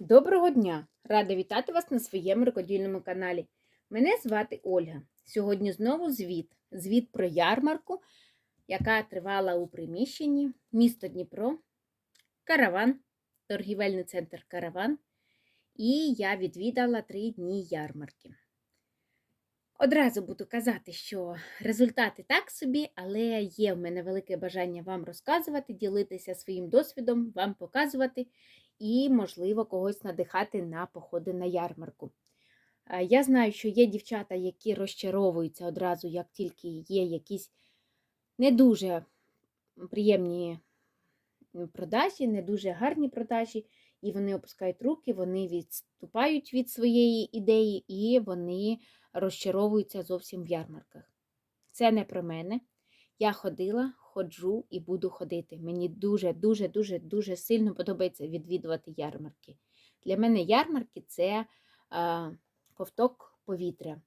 Доброго дня! Рада вітати вас на своєму рукодільному каналі. Мене звати Ольга. Сьогодні знову звіт. Звіт про ярмарку, яка тривала у приміщенні місто Дніпро, Караван, торгівельний центр Караван. І я відвідала три дні ярмарки. Одразу буду казати, що результати так собі, але є в мене велике бажання вам розказувати, ділитися своїм досвідом, вам показувати і, можливо, когось надихати на походи на ярмарку. Е, Я знаю, що є дівчата, які розчаровуються одразу, як тільки є якісь не дуже приємні продажі, не дуже гарні продажі, і вони опускають руки, вони відступають від своєї ідеї і вони розчаровуються зовсім в ярмарках. Це не про мене. Я ходила, ходжу і буду ходити. Мені дуже, дуже, дуже, дуже сильно подобається відвідувати ярмарки. Для мене ярмарки це а, ковток повітря.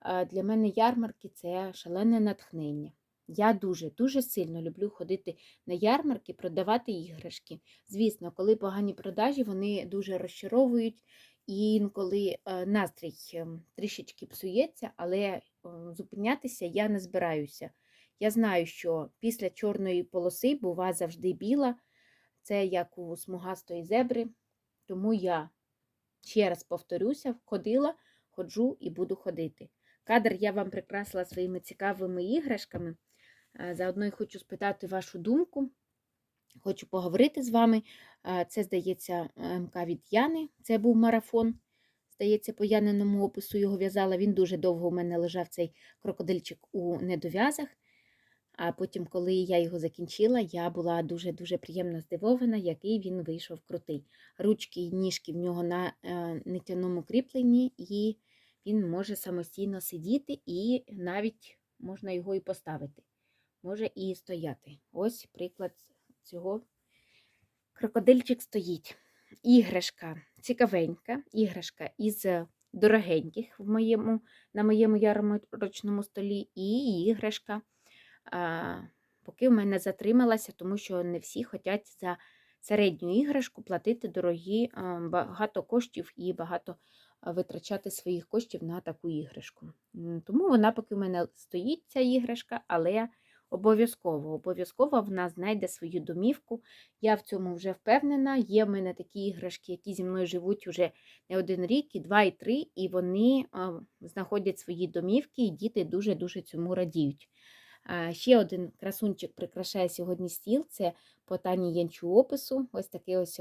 А, для мене ярмарки це шалене натхнення. Я дуже, дуже сильно люблю ходити на ярмарки, продавати іграшки. Звісно, коли погані продажі, вони дуже розчаровують, і інколи е, настрій ем, трішечки псується, але е, зупинятися я не збираюся. Я знаю, що після чорної полоси бува завжди біла, це як у смугастої зебри. Тому я, ще раз повторюся, ходила, ходжу і буду ходити. Кадр я вам прикрасила своїми цікавими іграшками. Е, Заодно й хочу спитати вашу думку. Хочу поговорити з вами. Е, Це, здається, МК від Яни. Це був марафон. Здається, по Яниному опису його в'язала. Він дуже довго у мене лежав цей крокодильчик у недов'язах. А потім, коли я його закінчила, я була дуже-дуже приємно здивована, який він вийшов крутий. Ручки і ніжки в нього на е, нитяному кріпленні, і він може самостійно сидіти, і навіть можна його і поставити. Може і стояти. Ось приклад цього. Крокодильчик стоїть. Іграшка цікавенька, іграшка із дорогеньких в моєму, на моєму ярмарочному столі, і іграшка поки в мене затрималася, тому що не всі хочуть за середню іграшку платити дорогі, багато коштів і багато витрачати своїх коштів на таку іграшку. Тому вона поки в мене стоїть, ця іграшка, але обов'язково, обов'язково вона знайде свою домівку. Я в цьому вже впевнена. Є в мене такі іграшки, які зі мною живуть уже не один рік, і два, і три, і вони знаходять свої домівки, і діти дуже-дуже цьому радіють. А, Ще один красунчик прикрашає сьогодні стіл. Це по Тані Янчу опису. Ось такий ось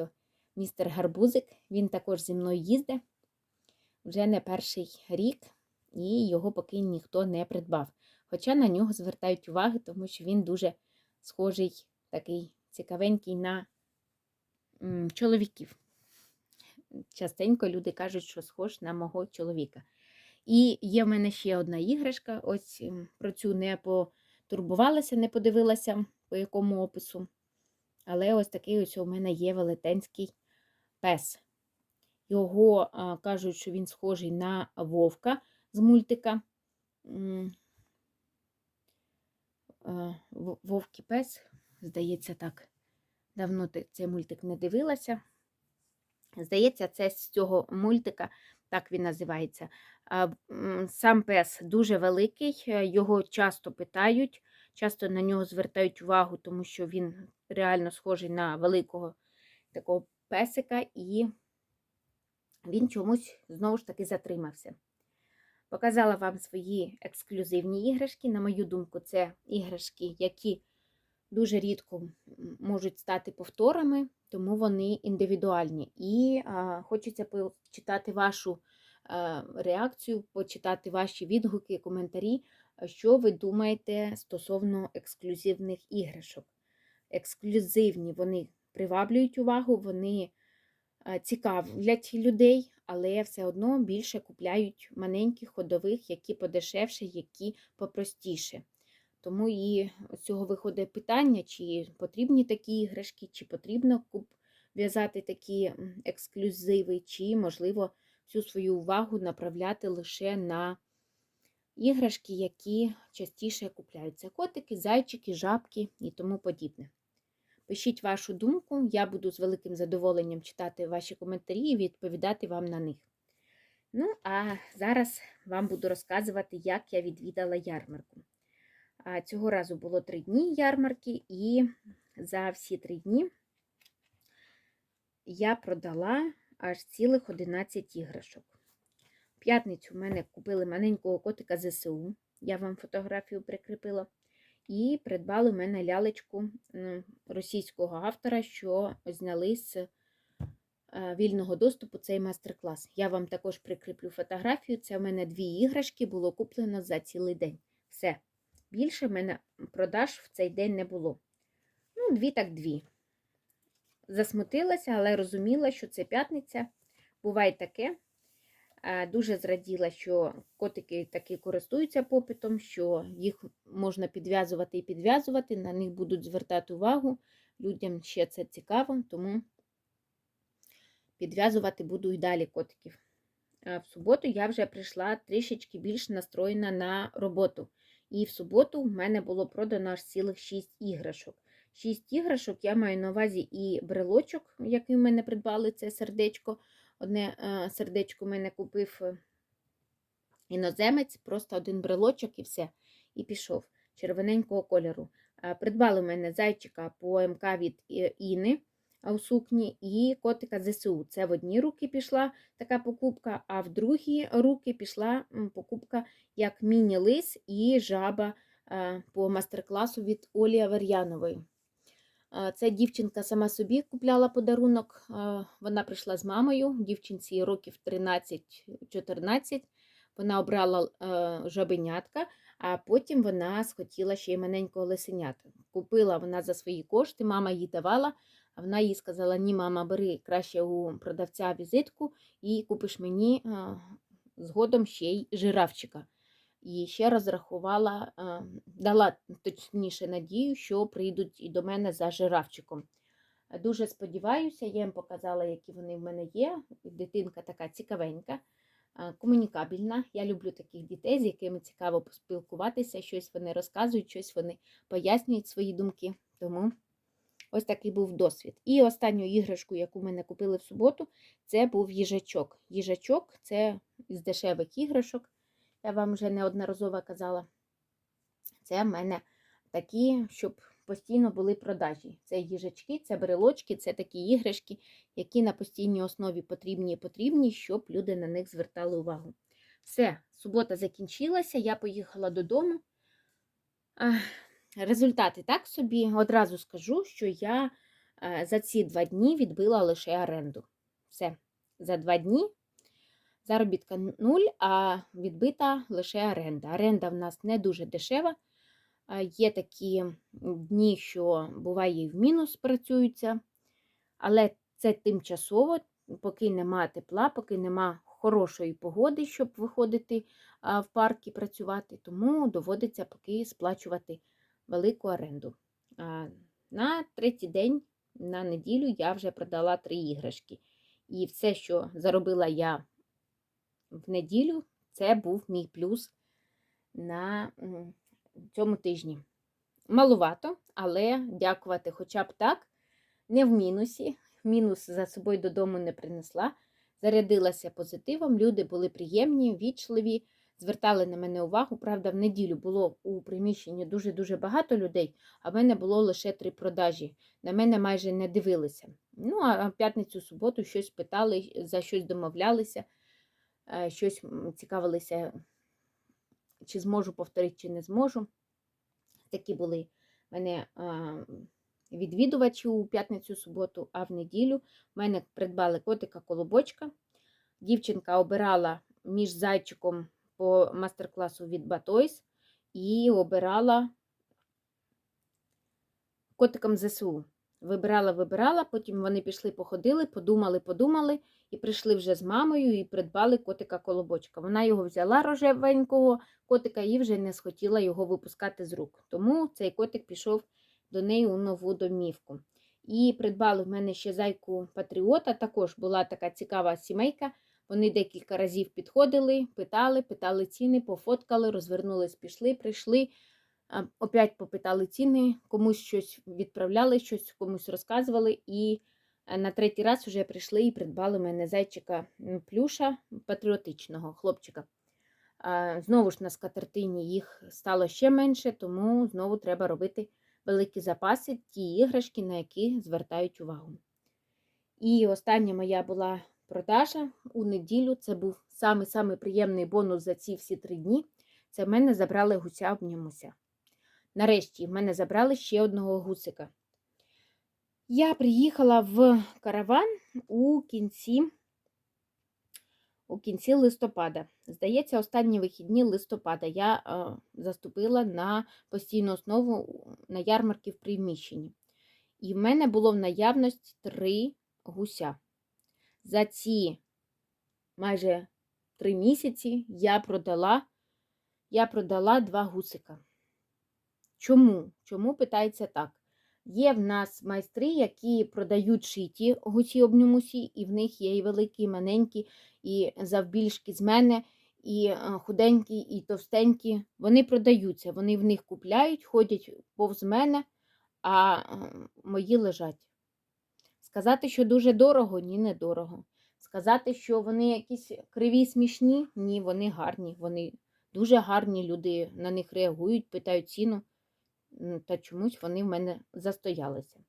містер Гарбузик. Він також зі мною їздить вже не перший рік, і його поки ніхто не придбав. Хоча на нього звертають увагу, тому що він дуже схожий, такий цікавенький на чоловіків. Частенько люди кажуть, що схож на мого чоловіка. І є в мене ще одна іграшка. Ось про цю не потурбувалася, не подивилася, по якому опису. Але ось такий ось у мене є велетенський пес. Його кажуть, що він схожий на вовка з мультика. Вовк і пес, здається, так. Давно цей мультик не дивилася. Здається, це з цього мультика, так він називається. Сам пес дуже великий, е, його часто питають, часто на нього звертають увагу, тому що він реально схожий на великого такого песика, і він чомусь знову ж таки затримався. Показала вам свої ексклюзивні іграшки. На мою думку, це іграшки, які дуже рідко можуть стати повторами, тому вони індивідуальні. І а, хочеться почитати вашу реакцію, почитати ваші відгуки, коментарі, що ви думаєте стосовно ексклюзивних іграшок. Ексклюзивні вони приваблюють увагу, вони цікавлять людей, але все одно більше купляють маленьких ходових, які подешевше, які попростіше. Тому і з цього виходить питання, чи потрібні такі іграшки, чи потрібно в'язати такі ексклюзиви, чи, можливо, всю свою увагу направляти лише на іграшки, які частіше купляються. Котики, зайчики, жабки і тому подібне. Пишіть вашу думку, я буду з великим задоволенням читати ваші коментарі і відповідати вам на них. Ну, а зараз вам буду розказувати, як я відвідала ярмарку. Цього разу було три дні ярмарки, і за всі три дні я продала аж цілих 11 іграшок. В п'ятницю в мене купили маленького котика ЗСУ, я вам фотографію прикріпила. І придбали в мене лялечку російського автора, що зняли з е, вільного доступу цей майстер-клас. Я вам також прикріплю фотографію. Це в мене дві іграшки було куплено за цілий день. Все. Більше в мене продаж в цей день не було. Ну, дві так дві. Засмутилася, але розуміла, що це п'ятниця. Буває таке. Дуже зраділа, що котики таки користуються попитом, що їх можна підв'язувати і підв'язувати, на них будуть звертати увагу. Людям ще це цікаво, тому підв'язувати буду і далі котиків. В суботу я вже прийшла трішечки більш настроєна на роботу. І в суботу в мене було продано аж цілих 6 іграшок. 6 іграшок я маю на увазі і брелочок, який в мене придбали, це сердечко. Одне е, сердечко в мене купив е, іноземець, просто один брелочок і все. І пішов червоненького кольору. Е, Придбали в мене зайчика по МК від Іни у сукні і котика ЗСУ. Це в одні руки пішла така покупка, а в другі руки пішла покупка як міні-лис і жаба по мастер-класу від Олі Авер'янової. Е, Це дівчинка сама собі купляла подарунок. е, Вона прийшла з мамою, дівчинці років 13-14. Вона обрала е, жабенятка, а потім вона схотіла ще й маленького лисенята. Купила вона за свої кошти, мама їй давала, а вона їй сказала: Ні, мама, бери краще у продавця візитку і купиш мені згодом ще й жирафчика. І ще розрахувала, е, дала точніше надію, що прийдуть і до мене за жирафчиком. Дуже сподіваюся, я їм показала, які вони в мене є. Дитинка така цікавенька, комунікабельна. Я люблю таких дітей, з якими цікаво поспілкуватися, щось вони розказують, щось вони пояснюють свої думки. Тому ось такий був досвід. І останню іграшку, яку мене купили в суботу, це був їжачок. Їжачок це із дешевих іграшок. Я вам вже неодноразово казала. Це в мене такі, щоб постійно були продажі. Це їжачки, це брелочки, це такі іграшки, які на постійній основі потрібні і потрібні, щоб люди на них звертали увагу. Все, субота закінчилася, я поїхала додому. Результати так собі. Одразу скажу, що я е, за ці два дні відбила лише оренду. Все, за два дні заробітка нуль, а відбита лише оренда. Оренда в нас не дуже дешева. Є такі дні, що буває і в мінус працюються, але це тимчасово, поки нема тепла, поки нема хорошої погоди, щоб виходити в парк і працювати, тому доводиться поки сплачувати велику оренду. На третій день, на неділю, я вже продала три іграшки. І все, що заробила я в неділю, це був мій плюс на цьому тижні. Малувато, але дякувати хоча б так, не в мінусі. Мінус за собою додому не принесла. Зарядилася позитивом, люди були приємні, вічливі, звертали на мене увагу. Правда, в неділю було у приміщенні дуже-дуже багато людей, а в мене було лише три продажі. На мене майже не дивилися. Ну, а в п'ятницю, суботу щось питали, за щось домовлялися, щось цікавилися, чи зможу повторити, чи не зможу. Такі були в мене відвідувачі у п'ятницю, суботу, а в неділю в мене придбали котика колобочка. Дівчинка обирала між зайчиком по мастер-класу від Батойс і обирала котиком ЗСУ. Вибирала, вибирала, потім вони пішли, походили, подумали, подумали і прийшли вже з мамою і придбали котика колобочка. Вона його взяла рожевенького котика і вже не схотіла його випускати з рук. Тому цей котик пішов до неї у нову домівку. І придбали в мене ще зайку Патріота. Також була така цікава сімейка. Вони декілька разів підходили, питали, питали ціни, пофоткали, розвернулись, пішли, прийшли. Опять попитали ціни, комусь щось відправляли, щось комусь розказували. І е, на третій раз вже прийшли і придбали мене зайчика плюша патріотичного хлопчика. Знову ж на скатертині їх стало ще менше, тому знову треба робити великі запаси, ті іграшки, на які звертають увагу. І остання моя була продажа у неділю. Це був самий-самий приємний бонус за ці всі три дні. Це в мене забрали гуся обнімуся. Нарешті в мене забрали ще одного гусика. Я приїхала в караван у кінці, у кінці листопада. Здається, останні вихідні листопада я е, заступила на постійну основу на ярмарки в приміщенні. І в мене було в наявності три гуся. За ці майже три місяці я продала, я продала два гусика. Чому? Чому питається так? Є в нас майстри, які продають шиті гусі обнюмусі, і в них є і великі, і маленькі, і завбільшки з мене, і е, худенькі, і товстенькі. Вони продаються, вони в них купляють, ходять повз мене, а е, мої лежать. Сказати, що дуже дорого, ні, не дорого. Сказати, що вони якісь криві, смішні, ні, вони гарні. Вони дуже гарні люди на них реагують, питають ціну. Та чомусь вони в мене застоялися.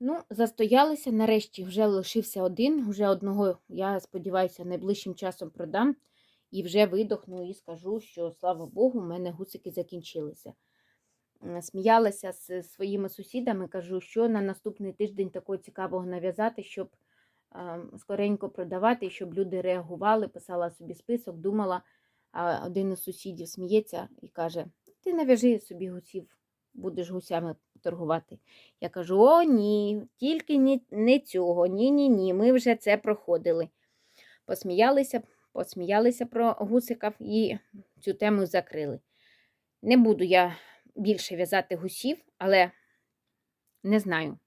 Ну, застоялися, нарешті вже лишився один. Вже одного, я сподіваюся, найближчим часом продам і вже видохну і скажу, що слава Богу, в мене гусики закінчилися. Сміялася з своїми сусідами, кажу, що на наступний тиждень такого цікавого нав'язати, щоб скоренько продавати, щоб люди реагували, писала собі список, думала. А один із сусідів сміється і каже: Ти нав'яжи собі гусів, будеш гусями торгувати. Я кажу: О, ні, тільки ні, не цього, ні-ні ні. Ми вже це проходили. Посміялися, посміялися про гусиків і цю тему закрили. Не буду я більше в'язати гусів, але не знаю.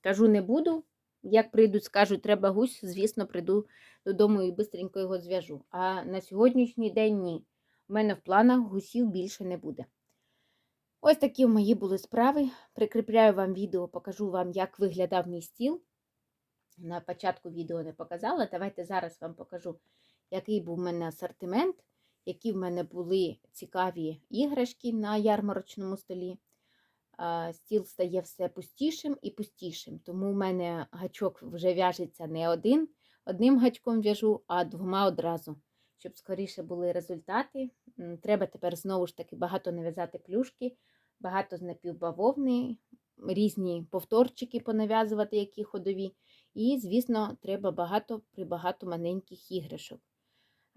Кажу, не буду. Як прийдуть, скажуть, треба гусь, звісно, прийду додому і швидко його зв'яжу. А на сьогоднішній день ні. У мене в планах гусів більше не буде. Ось такі мої були справи. Прикріпляю вам відео, покажу вам, як виглядав мій стіл. На початку відео не показала. Давайте зараз вам покажу, який був у мене асортимент, які в мене були цікаві іграшки на ярмарочному столі. Стіл стає все пустішим і пустішим, тому у мене гачок вже в'яжеться не один, одним гачком в'яжу, а двома одразу, щоб скоріше були результати. Треба тепер знову ж таки багато нав'язати плюшки, багато з напівбавовни, різні повторчики понав'язувати, які ходові. І, звісно, треба багато прибагато маленьких іграшок.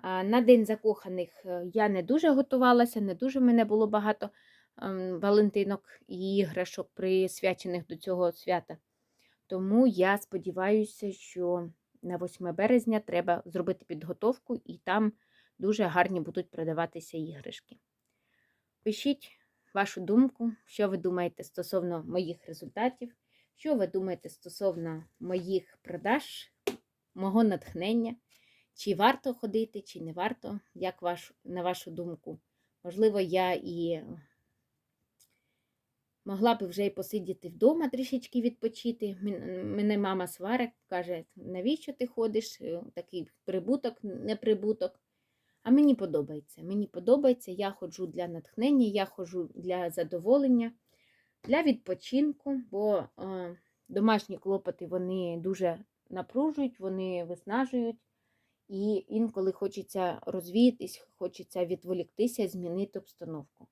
На День закоханих е, я не дуже готувалася, не дуже мене було багато ем, валентинок і іграшок, присвячених до цього свята. Тому я сподіваюся, що на 8 березня треба зробити підготовку, і там дуже гарні будуть продаватися іграшки. Пишіть вашу думку, що ви думаєте стосовно моїх результатів, що ви думаєте стосовно моїх продаж, мого натхнення, чи варто ходити, чи не варто, як ваш, на вашу думку. Можливо, я і могла б вже й посидіти вдома трішечки відпочити. Мене мама сварить, каже, навіщо ти ходиш? Е, Такий прибуток, не прибуток. А мені подобається. Мені подобається, я ходжу для натхнення, я ходжу для задоволення, для відпочинку, бо е, домашні клопоти вони дуже напружують, вони виснажують. І інколи хочеться розвіятись, хочеться відволіктися, змінити обстановку.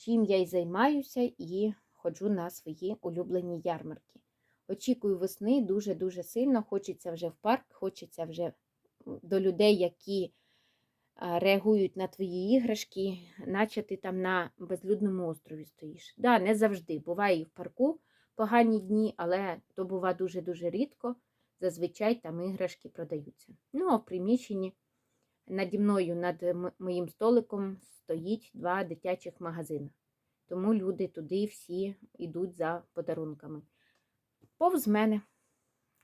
Чим я й займаюся і ходжу на свої улюблені ярмарки. Очікую весни дуже-дуже сильно. Хочеться вже в парк, хочеться вже до людей, які реагують на твої іграшки, наче ти там на безлюдному острові стоїш. Да, не завжди. Буває і в парку погані дні, але то буває дуже-дуже рідко. Зазвичай там іграшки продаються. Ну, а в приміщенні наді мною над моїм столиком стоїть два дитячих магазини. Тому люди туди всі йдуть за подарунками. Повз мене.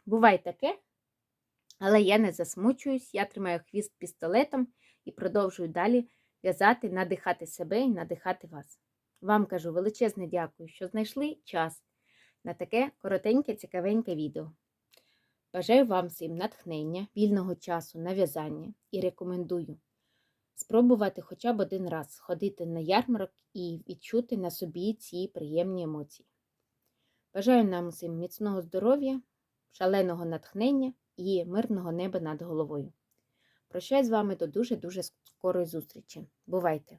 Буває таке, але я не засмучуюсь, я тримаю хвіст пістолетом і продовжую далі в'язати, надихати себе і надихати вас. Вам кажу величезне дякую, що знайшли час на таке коротеньке, цікавеньке відео. Бажаю вам всім натхнення, вільного часу на в'язання і рекомендую спробувати хоча б один раз сходити на ярмарок і відчути на собі ці приємні емоції. Бажаю нам усім міцного здоров'я, шаленого натхнення і мирного неба над головою. Прощаюсь з вами до дуже-дуже скорої зустрічі. Бувайте!